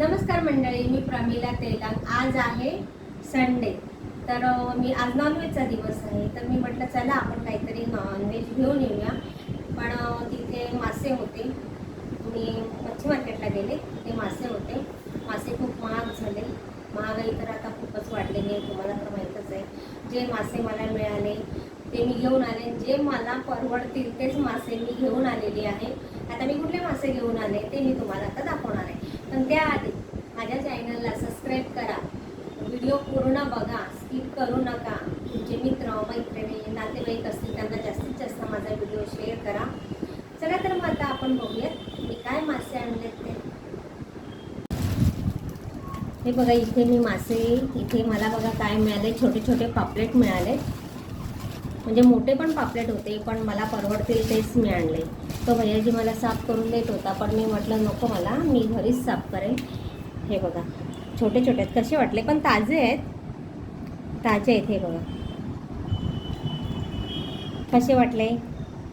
नमस्कार मंडळी मी प्रमिला तेलंग. आज आहे संडे तर मी आज नॉनव्हेजचा दिवस आहे. तर मी म्हटलं चला आपण काहीतरी नॉनव्हेज घेऊन येऊया. पण तिथे मासे होते. मी मच्छी मार्केटला गेले. ते मासे होते. मासे खूप महाग झाले. महागाई तर आता खूपच वाढलेली आहे तुम्हाला तर माहीतच आहे. जे मासे मला मिळाले ते मी घेऊन आले. जे मला परवडतील तेच मासे मी घेऊन आलेली आहे. आता मी कुठले मासे घेऊन आले ते मी तुम्हाला आता दाखवणार आहे. पण त्याआधी माझ्या चॅनलला सबस्क्राईब करा. व्हिडिओ पूर्ण बघा स्किप करू नका. तुमचे मित्र मैत्रिणी नातेवाईक असतील त्यांना जास्तीत जास्त माझा व्हिडिओ शेअर करा. चला तर मग आता आपण बघूयात मी काय मासे आणलेत ते. हे बघा इथे मी मासे इथे मला बघा काय मिळाले छोटे छोटे पापलेट मिळाले. म्हणजे मोठे पण पापलेट होते पण मला परवडतील तेच मी आणले. तो भैयाजी मला साफ करून देत होता पण मी म्हटलं नको मला मी घरीच साफ करेन. हे बघा छोटे छोटे आहेत कसे वाटले पण ताजे आहेत. ताजे आहेत हे बघा. कसे वाटले?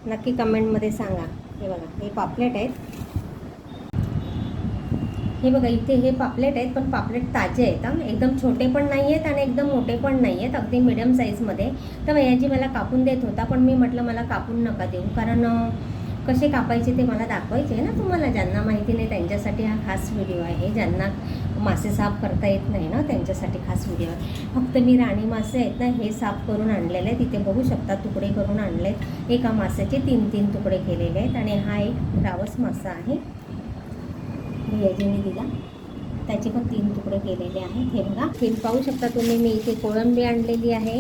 नक्की कमेंटमध्ये सांगा. हे बघा हे पापलेट आहेत. हे बघा इथे हे पापलेट आहेत पण पापलेट ताजे आहेत हां. एकदम छोटे पण नाही आहेत आणि एकदम मोठे पण नाही आहेत अगदी मिडियम साईजमध्ये तर भैयाजी मला कापून देत होता पण मी म्हटलं मला कापून नका देऊ. कारण कसे कापायचे ते मला दाखवायचे आहे ना तुम्हाला. ज्यांना माहिती नाही त्यांच्यासाठी हा खास व्हिडिओ आहे. ज्यांना मासे साफ करता येत नाही ना त्यांच्यासाठी खास व्हिडिओ आहे. फक्त मी राणी मासे आहेत ना हे साफ करून आणलेले आहेत. इथे बघू शकता तुकडे करून आणलेत एका माशाचे तीन तीन तुकडे केलेले आहेत. आणि हा एक रावस मासा आहे. भैयाजीने दिला. त्याचे पण तीन तुकडे केलेले आहेत. हे बघा. पाहू शकता तुम्ही मी इथे कोळंबी आणलेली आहे.